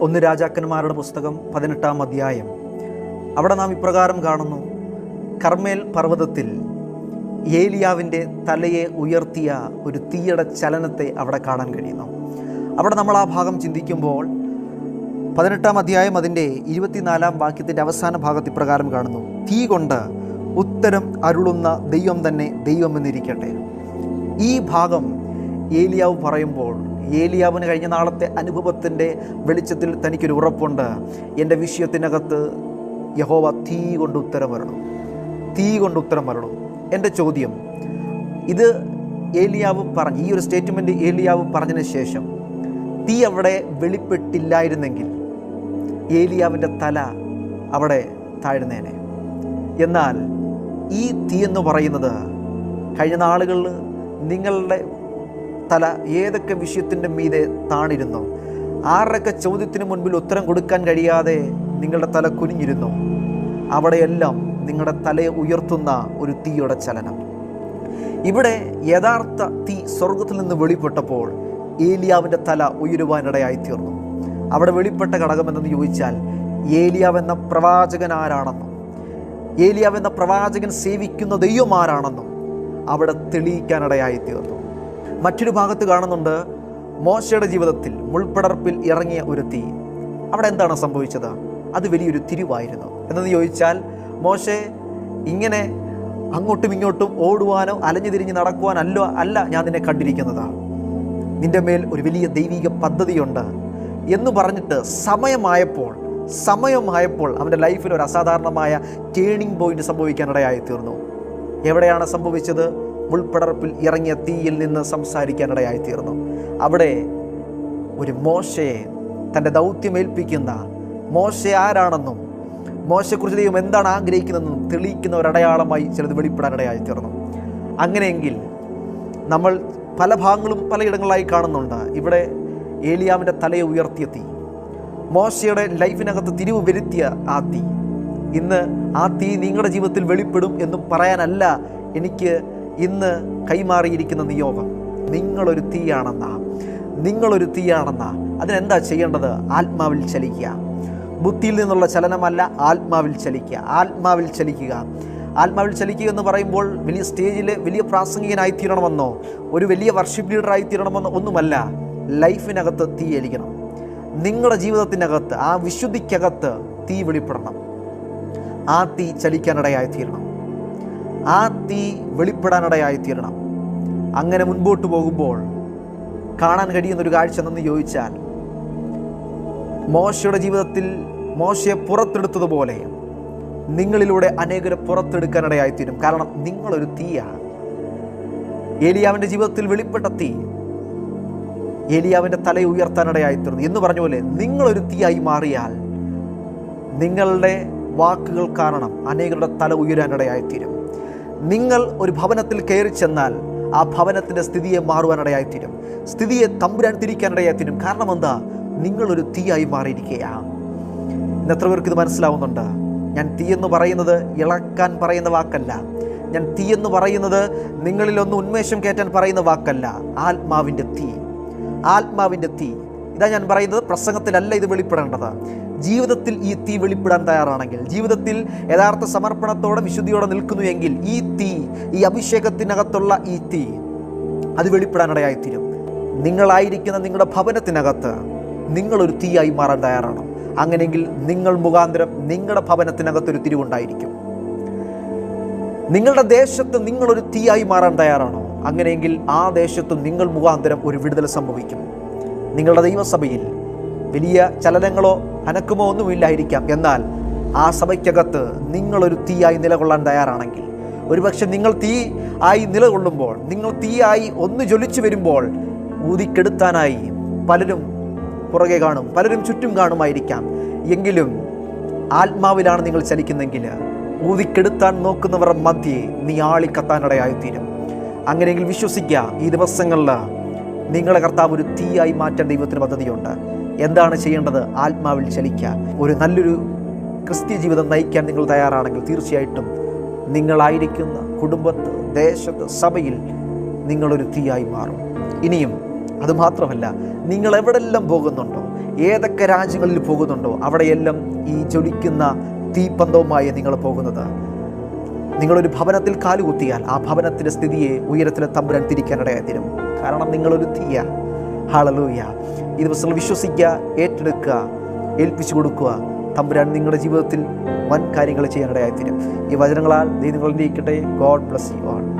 ഒന്ന് രാജാക്കന്മാരുടെ പുസ്തകം പതിനെട്ടാം അധ്യായം. അവിടെ നാം ഇപ്രകാരം കാണുന്നു. കർമ്മേൽ പർവതത്തിൽ ഏലിയാവിന്റെ തലയെ ഉയർത്തിയ ഒരു തീയുടെ ചലനത്തെ അവിടെ കാണാൻ കഴിയുന്നു. അവിടെ നമ്മൾ ആ ഭാഗം ചിന്തിക്കുമ്പോൾ പതിനെട്ടാം അധ്യായം അതിന്റെ ഇരുപത്തിനാലാം വാക്യത്തിന്റെ അവസാന ഭാഗത്ത് ഇപ്രകാരം കാണുന്നു. തീ കൊണ്ട് ഉത്തരം അരുളുന്ന ദൈവം തന്നെ ദൈവമെന്നിരിക്കട്ടെ ഈ ഭാഗം ഏലിയാവ് പറയുമ്പോൾ ഏലിയാവിന് കഴിഞ്ഞ നാളത്തെ അനുഭവത്തിന്റെ വെളിച്ചത്തിൽ തനിക്കൊരു ഉറപ്പുണ്ട്. എന്റെ വിഷയത്തിനകത്ത് യഹോവ തീ കൊണ്ട് ഉത്തരം വരണം. തീ കൊണ്ട് ഉത്തരം വരണം. എന്റെ ചോദ്യം ഇത് ഏലിയാവ് പറഞ്ഞു ഈ ഒരു സ്റ്റേറ്റ്മെന്റ് ഏലിയാവ് പറഞ്ഞതിന് ശേഷം തീ അവിടെ വെളിപ്പെട്ടില്ലായിരുന്നെങ്കിൽ ഏലിയാവിന്റെ തല അവിടെ താഴ്ന്നേനെ. എന്നാൽ ഈ തീ എന്ന് പറയുന്നത് കഴിഞ്ഞ നാളുകളിൽ നിങ്ങളുടെ തല ഏതൊക്കെ വിഷയത്തിന്റെ മീതെ താണിരുന്നു? ആരുടെയൊക്കെ ചോദ്യത്തിന് മുൻപിൽ ഉത്തരം കൊടുക്കാൻ കഴിയാതെ നിങ്ങളുടെ തല കുനിഞ്ഞിരുന്നു. അവിടെയെല്ലാം നിങ്ങളുടെ തലയെ ഉയർത്തുന്ന ഒരു തീയുടെ ചലനം. ഇവിടെ യഥാർത്ഥ തീ സ്വർഗത്തിൽ നിന്ന് വെളിപ്പെട്ടപ്പോൾ ഏലിയാവിന്റെ തല ഉയരുവാനിടയായി തീർന്നു അവിടെ വെളിപ്പെട്ട ഘടകം എന്തെന്ന് ചോദിച്ചാൽ ഏലിയാവ് എന്ന പ്രവാചകൻ ആരാണെന്നും ഏലിയാവ് എന്ന പ്രവാചകൻ സേവിക്കുന്ന ദൈവം ആരാണെന്നും അവിടെ തെളിയിക്കാനിടയായി തീർന്നു മറ്റൊരു ഭാഗത്ത് കാണുന്നുണ്ട് മോശയുടെ ജീവിതത്തിൽ മുൾപ്പടർപ്പിൽ ഇറങ്ങിയ ഒരു തീ. അവിടെ എന്താണ് സംഭവിച്ചത്? അത് വലിയൊരു തിരിവായിരുന്നു. എന്നത് ചോദിച്ചാൽ മോശെ ഇങ്ങനെ അങ്ങോട്ടും ഇങ്ങോട്ടും ഓടുവാനോ അലഞ്ഞു തിരിഞ്ഞ് നടക്കുവാനല്ലോ അല്ല ഞാൻ നിന്നെ കണ്ടിരിക്കുന്നത്. നിന്റെ മേൽ ഒരു വലിയ ദൈവിക പദ്ധതിയുണ്ട് എന്ന് പറഞ്ഞിട്ട് സമയമായപ്പോൾ സമയമായപ്പോൾ അവന്റെ ലൈഫിൽ ഒരു അസാധാരണമായ ടേണിംഗ് പോയിന്റ് സംഭവിക്കാനിടയായി തീർന്നു എവിടെയാണ് സംഭവിച്ചത്? മുൾപ്പടർപ്പിൽ ഇറങ്ങിയ തീയിൽ നിന്ന് സംസാരിക്കാനിടയായിത്തീർന്നു. അവിടെ ഒരു മോശയെ തന്റെ ദൗത്യമേൽപ്പിക്കുന്ന മോശ ആരാണെന്നും മോശയെക്കുറിച്ച് ദൈവം എന്താണ് ആഗ്രഹിക്കുന്നതെന്നും തെളിയിക്കുന്ന ഒരു അടയാളമായി ചിലത് വെളിപ്പെടാനിടയായി തീർന്നു അങ്ങനെയെങ്കിൽ നമ്മൾ പല ഭാഗങ്ങളും പലയിടങ്ങളിലായി കാണുന്നുണ്ട്. ഇവിടെ ഏലിയാമിന്റെ തലയെ ഉയർത്തിയ തീ മോശയുടെ ലൈഫിനകത്ത് തിരിവ് വരുത്തിയ ആ തീ. ഇന്ന് ആ തീ നിങ്ങളുടെ ജീവിതത്തിൽ വെളിപ്പെടും എന്ന് പറയാനല്ല എനിക്ക് ഇന്ന് കൈമാറിയിരിക്കുന്ന നിയോഗം നിങ്ങളൊരു തീയാണെന്നാ നിങ്ങളൊരു തീയാണെന്നാ അതിനെന്താ ചെയ്യേണ്ടത്? ആത്മാവിൽ ചലിക്കുക. ബുദ്ധിയിൽ നിന്നുള്ള ചലനമല്ല ആത്മാവിൽ ചലിക്കുക. ആത്മാവിൽ ചലിക്കുക. ആത്മാവിൽ ചലിക്കുക എന്ന് പറയുമ്പോൾ വലിയ സ്റ്റേജിൽ വലിയ പ്രാസംഗികനായി തീരണമെന്നോ ഒരു വലിയ വർഷിപ്പ് ലീഡറായി തീരണമെന്നോ ഒന്നുമല്ല. ലൈഫിനകത്ത് തീ എലിക്കണം. നിങ്ങളുടെ ജീവിതത്തിനകത്ത് ആ വിശുദ്ധിക്കകത്ത് തീ വെളിപ്പെടണം. ആ തീ ചലിക്കാനിടയായി തീരണം ആ തീ വെളിപ്പെടാനിടയായിത്തീരണം. അങ്ങനെ മുൻപോട്ട് പോകുമ്പോൾ കാണാൻ കഴിയുന്ന ഒരു കാഴ്ച എന്തെന്ന് ചോദിച്ചാൽ മോശയുടെ ജീവിതത്തിൽ മോശയെ പുറത്തെടുത്തതുപോലെ നിങ്ങളിലൂടെ അനേകരെ പുറത്തെടുക്കാനിടയായിത്തീരും. കാരണം നിങ്ങളൊരു തീയാണ്. ഏലിയാവിന്റെ ജീവിതത്തിൽ വെളിപ്പെട്ട തീ ഏലിയാവിന്റെ തലയെ ഉയർത്താനിടയായിത്തീർന്നു. എന്ന് പറഞ്ഞ പോലെ നിങ്ങളൊരു തീയായി മാറിയാൽ നിങ്ങളുടെ വാക്കുകൾ കാരണം അനേകരുടെ തല ഉയരാനിടയായിത്തീരും. നിങ്ങൾ ഒരു ഭവനത്തിൽ കയറി ചെന്നാൽ ആ ഭവനത്തിന്റെ സ്ഥിതിയെ മാറുവാനിടയായിത്തീരും. സ്ഥിതിയെ തമ്പുരാൻ തിരിക്കാനിടയായിത്തീരും കാരണം എന്താ നിങ്ങളൊരു തീയായി മാറിയിരിക്കുകയാണ് ഇന്ന് എത്ര പേർക്ക് ഇത് മനസ്സിലാവുന്നുണ്ട്? ഞാൻ തീയെന്ന് പറയുന്നത് ഇളക്കാൻ പറയുന്ന വാക്കല്ല. ഞാൻ തീയെന്ന് പറയുന്നത് നിങ്ങളിലൊന്ന് ഉന്മേഷം കയറ്റാൻ പറയുന്ന വാക്കല്ല. ആത്മാവിന്റെ തീ. ആത്മാവിന്റെ തീ. ഇതാ ഞാൻ പറയുന്നത് പ്രസംഗത്തിലല്ല ഇത് വെളിപ്പെടേണ്ടത്. ജീവിതത്തിൽ ഈ തീ വെളിപ്പെടാൻ തയ്യാറാണെങ്കിൽ ജീവിതത്തിൽ യഥാർത്ഥ സമർപ്പണത്തോടെ വിശുദ്ധിയോടെ നിൽക്കുന്നു എങ്കിൽ ഈ തീ ഈ അഭിഷേകത്തിനകത്തുള്ള ഈ തീ അത് വെളിപ്പെടാനിടയായിത്തീരും. നിങ്ങളായിരിക്കുന്ന നിങ്ങളുടെ ഭവനത്തിനകത്ത് നിങ്ങളൊരു തീയായി മാറാൻ തയ്യാറാണ്. അങ്ങനെയെങ്കിൽ നിങ്ങൾ മുഖാന്തരം നിങ്ങളുടെ ഭവനത്തിനകത്തൊരു തിരിവുണ്ടായിരിക്കും. നിങ്ങളുടെ ദേശത്ത് നിങ്ങളൊരു തീയായി മാറാൻ തയ്യാറാണോ. അങ്ങനെയെങ്കിൽ ആ ദേശത്തും നിങ്ങൾ മുഖാന്തരം ഒരു വിടുതൽ സംഭവിക്കും. നിങ്ങളുടെ ദൈവസഭയിൽ വലിയ ചലനങ്ങളോ അനക്കുമോ ഒന്നുമില്ലായിരിക്കാം. എന്നാൽ ആ സഭയ്ക്കകത്ത് നിങ്ങളൊരു തീയായി നിലകൊള്ളാൻ തയ്യാറാണെങ്കിൽ ഒരുപക്ഷെ നിങ്ങൾ തീ ആയി നിലകൊള്ളുമ്പോൾ നിങ്ങൾ തീയായി ഒന്ന് ജ്വലിച്ചു വരുമ്പോൾ ഊതിക്കെടുത്താനായി പലരും പുറകെ കാണും പലരും ചുറ്റും കാണുമായിരിക്കാം. എങ്കിലും ആത്മാവിലാണ് നിങ്ങൾ ചലിക്കുന്നെങ്കിൽ ഊതിക്കെടുത്താൻ നോക്കുന്നവർ മധ്യേ നീ ആളിക്കത്താനിടയായിത്തീരും. അങ്ങനെയെങ്കിൽ വിശ്വസിക്കുക ഈ ദിവസങ്ങളിൽ നിങ്ങളെ കർത്താവ് ഒരു തീയായി മാറ്റാൻ ദൈവത്തിന് പദ്ധതിയുണ്ട്. എന്താണ് ചെയ്യേണ്ടത്? ആത്മാവിൽ ചലിക്കുക ഒരു നല്ലൊരു ക്രിസ്ത്യ ജീവിതം നയിക്കാൻ നിങ്ങൾ തയ്യാറാണെങ്കിൽ തീർച്ചയായിട്ടും നിങ്ങളായിരിക്കുന്ന കുടുംബത്ത് ദേശത്ത് സഭയിൽ നിങ്ങളൊരു തീയായി മാറും. ഇനിയും അതുമാത്രമല്ല നിങ്ങൾ എവിടെല്ലാം പോകുന്നുണ്ടോ ഏതൊക്കെ രാജ്യങ്ങളിൽ പോകുന്നുണ്ടോ അവിടെയെല്ലാം ഈ ജ്വലിക്കുന്ന തീപ്പന്തവുമായി നിങ്ങൾ പോകുന്നത്. നിങ്ങളൊരു ഭവനത്തിൽ കാലുകുത്തിയാൽ ആ ഭവനത്തിന്റെ സ്ഥിതിയെ ഉയരത്തിലെ തമ്പുരാൻ തിരിക്കാനിടയായി തീരും കാരണം നിങ്ങളൊരു തീയ. ഹാളലൂയ ഈ ദിവസങ്ങൾ വിശ്വസിക്കുക ഏറ്റെടുക്കുക ഏൽപ്പിച്ചു കൊടുക്കുക. തമ്പുരാൻ നിങ്ങളുടെ ജീവിതത്തിൽ വൻ കാര്യങ്ങൾ ചെയ്യാനിടയായി ഈ വചനങ്ങളാൽ ദൈവം നിങ്ങളിരിക്കട്ടെ ഗോഡ് ബ്ലസ് യു ആൾ